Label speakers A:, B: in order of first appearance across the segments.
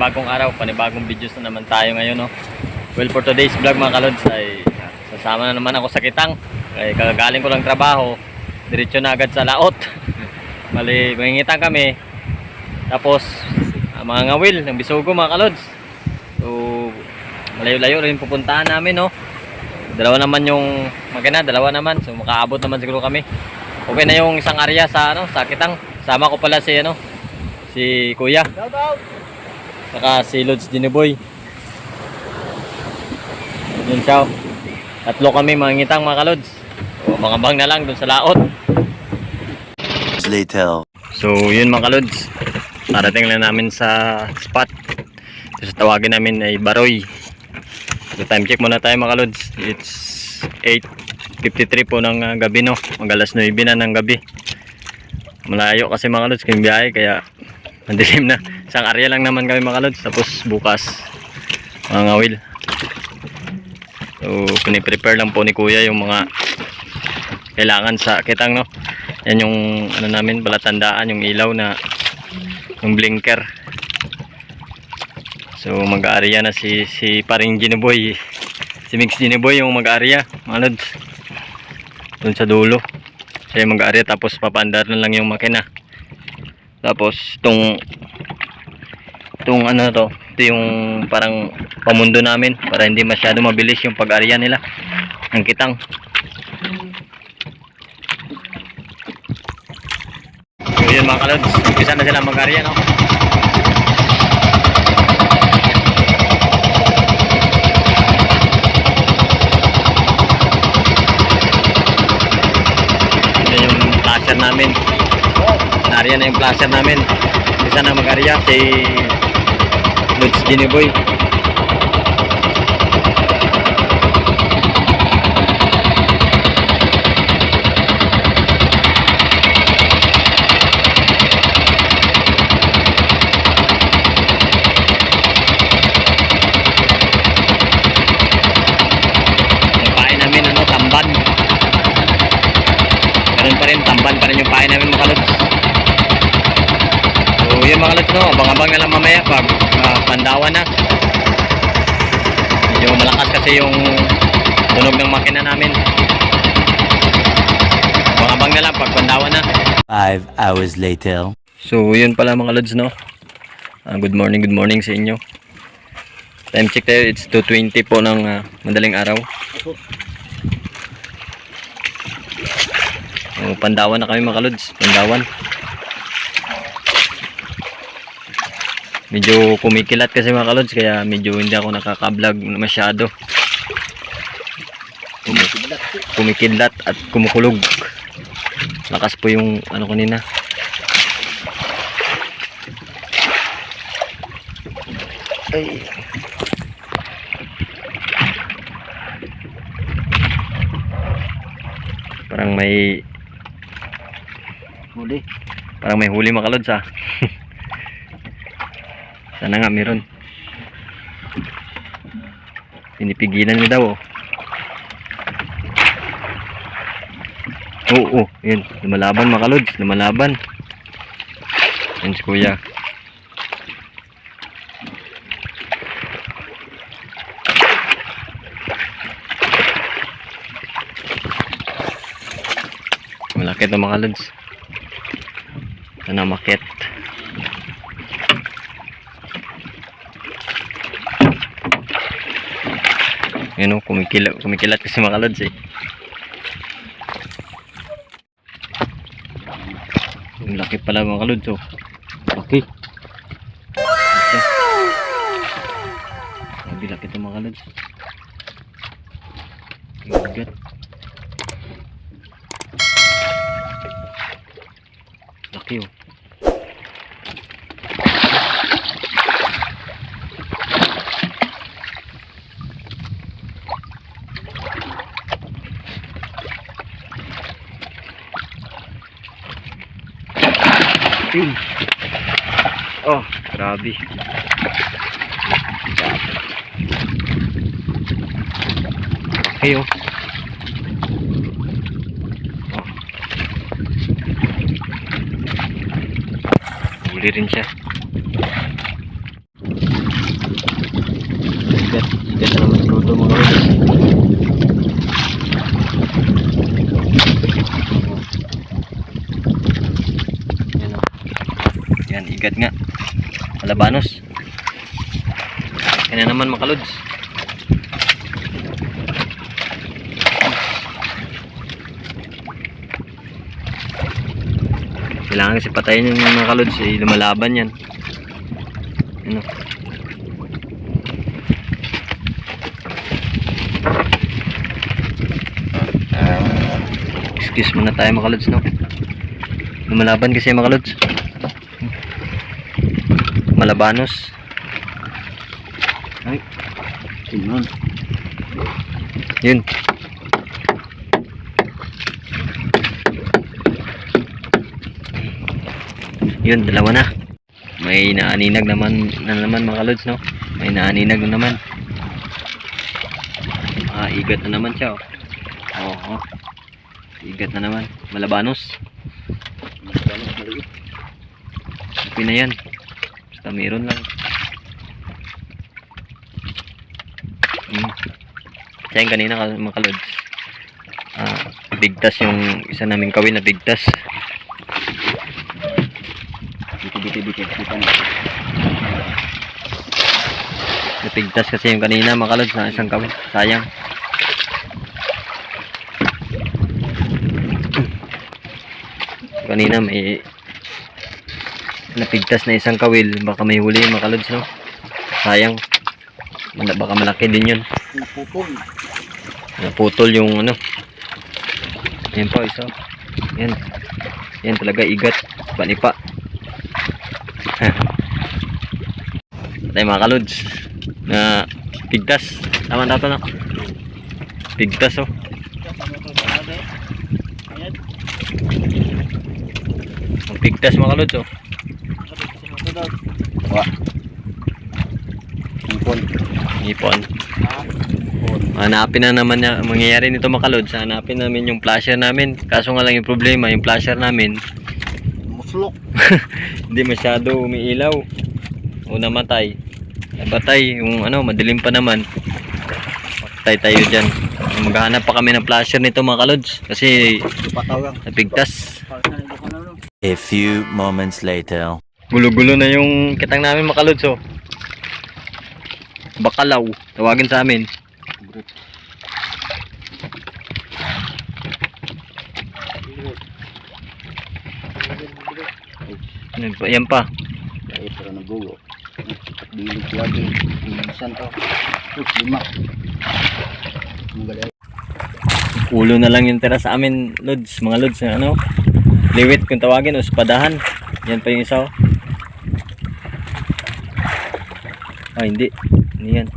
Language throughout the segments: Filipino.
A: Panibagong araw, panibagong videos na naman tayo ngayon, no? Well, for today's vlog mga kalods ay ah, sasama na naman ako sa kitang. Kaya kagagaling ko lang trabaho, diretso na agad sa laot. Mali, mangingitang kami. Tapos, ah, mga ngawil ng bisugo mga kalods. So, malayo-layo rin pupuntahan namin, no? Dalawa naman yung makina, dalawa naman. So, makaabot naman siguro kami. Okay na yung isang area sa, ano, sa kitang. Sama ko pala si, ano, si Kuya. Saka si Lods Diniboy. Yun siya. Tatlo kami mga ngitang mga kalods. O, mga bang na lang dun sa laot.
B: later.
A: So yun mga kalods. Narating lang namin sa spot. So tawagin namin ay Baroy. So time check muna tayo mga kalods. It's 8.53 po ng ah, gabi no. Mag alas 9 na ng gabi. Malayo kasi mga kalods biyahe kaya Mandilim na. Isang area lang naman kami mga lods. Tapos bukas, mga ngawil. So, piniprepare lang po ni kuya yung mga kailangan sa kitang, no? Yan yung, ano namin, palatandaan, yung ilaw na, yung blinker. So, mag-area na si, si paring Giniboy. Si Mix Giniboy yung mag-area, mga lods. Doon sa dulo. Siya yung mag-area, tapos papandar na lang yung makina. Tapos itong itong ano to, ito yung parang pamundo namin para hindi masyado mabilis yung pag-arya nila ng kitang. So yun mga kalods, umpisa na sila mag-arya no. Ito yung placer namin. Narya na yung placer namin. Isa na mag-arya si Lods Giniboy. Ano, tamban. Pa rin, tamban pa rin yung pain namin mga lods. Mga lods no, abang-abang na lang mamaya pag ah, pandawan na. Medyo malakas kasi yung tunog ng makina namin. Abang-abang na lang pag pandawan na.
B: Five hours later.
A: So yun pala mga lods no. Ah, good morning, good morning sa inyo. Time check tayo, it's 2.20 po ng ah, madaling araw. So, pandawan na kami mga lods, pandawan. Medyo kumikilat kasi mga kalods kaya medyo hindi ako nakaka-vlog masyado. Kum- Kumikilat at kumukulog. Lakas po yung ano kanina. Ay. Parang may
C: Huli.
A: parang may huli mga kalods ah. Sana nga meron. Pinipigilan niya daw oh. Oo, oh, yun. Lumalaban mga kalods. Lumalaban. Yan si kuya. Malaki ito mga kalods. Sana makit. Yan o, kumikilat, kumikilat kasi mga kalods eh. Ang laki pala mga kalods oh. Laki. Sabi laki ito mga kalods. Ang bigat. Laki oh. Ayun. Oh, grabe. Hey, oh. Oh. Huli rin siya. Ito naman luto mga lods. Yan o. Yan, igat nga. Malabanos. Yan na naman mga lods. Kailangan kasi patayin yung mga kalods eh, lumalaban yan. Ano? Excuse muna tayo mga no? Lumalaban kasi mga kalods. Malabanos. Ay, yun. Yun. Yun, dalawa na. May naaninag naman na naman mga lods, no? May naaninag na naman. Ah, igat na naman siya, oh. Oo. Igat na naman. Malabanos. Malabanos, maliit. Okay na yan. Basta meron lang. Hmm. Kaya yung kanina ka- mga kalods. Ah, bigtas yung isa naming kawin na bigtas. Biti, biti, biti. Na. Napigtas kasi yung kanina mga kalods na isang kawin. Sayang. Kanina may napigtas na isang kawil. Baka may huli mga kalods no. Sayang. Baka malaki din yun.
C: Napupol.
A: Naputol yung ano. Yan po isa. Yan. Yan talaga igat. Panipa. Patay mga kalods. Na pigtas. Tama na na. Pigtas oh. Ang pigtas mga kalods oh. Wa.
C: Ipon.
A: Ipon.
C: Ha?
A: Hanapin na naman niya. Ang mangyayari nito mga kalods. Hanapin namin yung flasher namin. Kaso nga lang yung problema. Yung flasher namin.
C: Muslok.
A: hindi masyado umiilaw o namatay nabatay yung ano madilim pa naman patay tayo dyan maghahanap pa kami ng flasher nito mga kalods kasi napigtas
B: A few moments later.
A: Gulo-gulo na yung kitang namin mga kalods oh. bakalaw tawagin sa amin yan pa, yan pa.
C: Ay, pero nagulo. At bilig lagi. Minsan to. Uy, lima.
A: Ulo na lang yung tira sa amin lods mga lods na ano liwit kung tawagin o spadahan yan pa yung isa oh. Ah hindi. Hindi yan?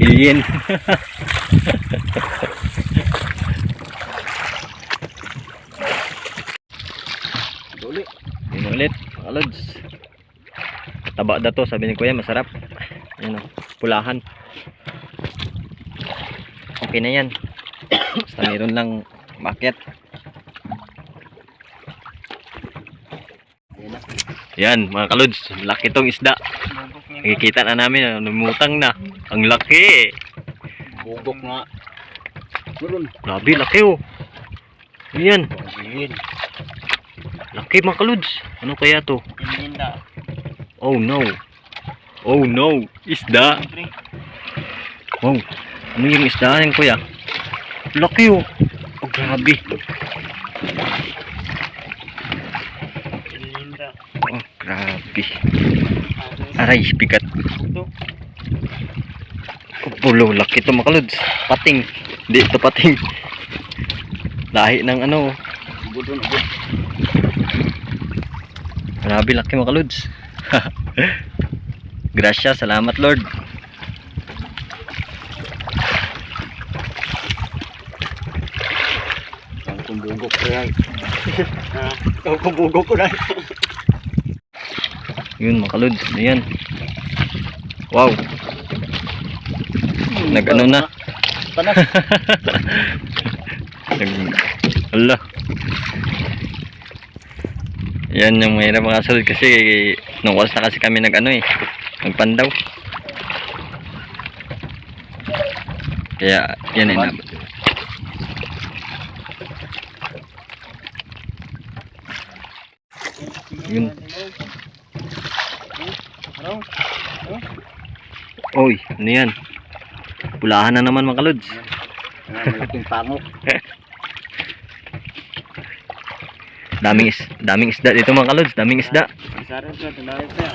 A: Alien
C: Duli.
A: yun ulit mga lods. Taba na to sabi ni kuya masarap. Yan o pulahan. Okay na yan. Basta meron lang makyat
C: Ayan na.
A: Yan mga kalods laki tong isda. Nakikita na namin ah, lumutang na. Ang laki.
C: Bugok nga.
A: Grabe laki oh. Yan laki mga kalods ano kaya to? Oh no. Oh no. Isda. Wow. Ano yung isda yan kuya? Laki oh. Oh grabe
C: Ininda.
A: oh grabe aray bigat
C: Ito.
A: pulo laki to mga kalods pating hindi ito pating lahi ng ano. Grabe laki mga kalods. Grasya, salamat Lord.
C: Ang kumbugok ko yan. Ang kumbugok ko na.
A: Yun mga kalods, ayan. Wow, nag ano na.
C: Panas.
A: Nag, ala. Yan yung mahirap mga kasunod kasi nung oras na kasi kami nag ano eh. Nagpandaw. Kaya yan ay nabot. Yun. Oy, ano yan? Pulahan na naman mga kalods.
C: Ah, malaking pangok.
A: Daming is, daming isda dito mga kalods, daming isda.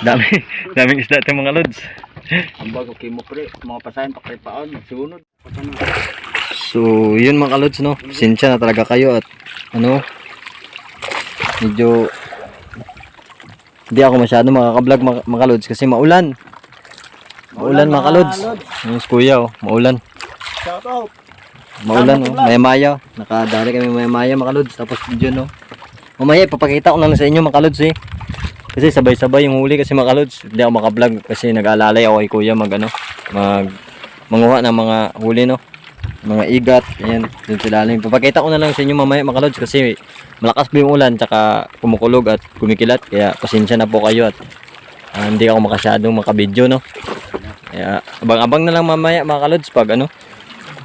A: Dami, daming isda dito mga lods.
C: Ang bago kimo pre, mga pasayan pa paon, sunod.
A: So, yun mga kalods, no? Sinsya na talaga kayo at ano, medyo hindi ako masyado makaka-vlog mga, mga kalods kasi maulan. Maulan mga kalods. Yung kuya, oh, maulan.
C: Shout out.
A: Maulan, oh. Maya-maya. Nakadali kami maya-maya mga kalods. Tapos video, no? Mamaya, ipapakita ko na lang sa inyo mga kalods, eh. Kasi sabay-sabay yung huli kasi mga kalods. Hindi ako makablog kasi nag-aalalay ako kay kuya mag, ano, mag, manguha ng mga huli, no? Mga igat, ayan, dun sila lang. Ipapakita ko na lang sa inyo mamaya mga kalods kasi malakas po yung ulan tsaka kumukulog at kumikilat. Kaya pasensya na po kayo at ah, hindi ako makasyadong makabidyo, no? Kaya abang-abang na lang mamaya mga kalods pag ano,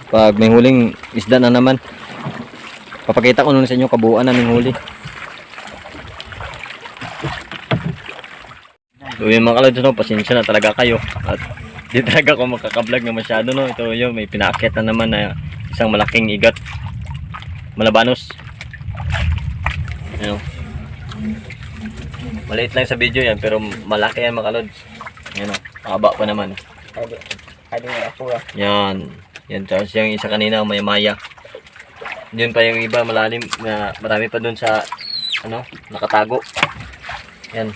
A: pag may huling isda na naman. Papakita ko nun sa inyo kabuuan naming huli. So yun mga kalods, no, pasensya na talaga kayo. At di talaga ako makakablog na masyado, no. Ito yun, may pinakit na naman na isang malaking igat. Malabanos. Ano. Maliit lang sa video yan, pero malaki yan mga kalods. Yan o, haba pa naman.
C: Pwede. Pwede nga ako ah.
A: Yan. Yan, tapos yung isa kanina, may maya. Yun pa yung iba, malalim, na marami pa dun sa, ano, nakatago. Yan.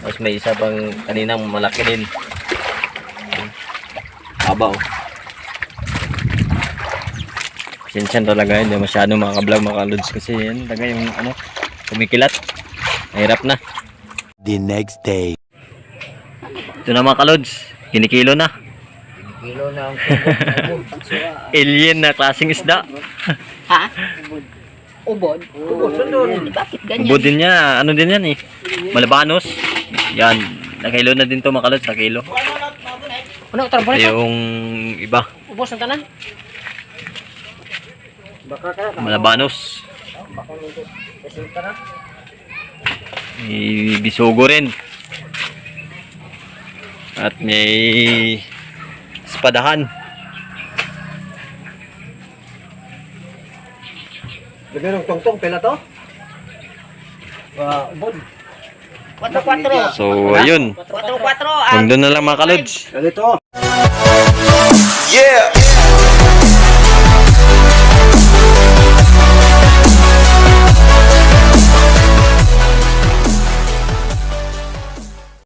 A: Tapos may isa pang kanina malaki din. Haba oh. Sinsyan talaga, hindi masyado makaka-vlog mga lods kasi yan talaga yung ano, kumikilat. Mahirap na.
B: The next day.
A: Ito na mga kalods, kinikilo na.
C: Kilo na ang
A: Alien na klaseng isda.
D: Ha? Ubod?
C: Ubod.
D: Bakit ganyan?
A: Ubod din niya, ano din yan eh. Malabanos. Yan, nakilo na din to mga kalods, nakilo.
D: Ano, tarbo na ito?
A: Yung iba,
D: Ubos ang tanan?
C: Baka ka
A: malabanos.
C: Baka nito. Resulta na.
A: May bisugo rin. At may espadahan.
C: Lagyan ng tongtong, pila to? Ah, ubod.
D: 4-4.
A: So, ayun.
D: 4-4.
A: Hanggang doon na lang mga kalods.
C: Ganito.
B: Yeah!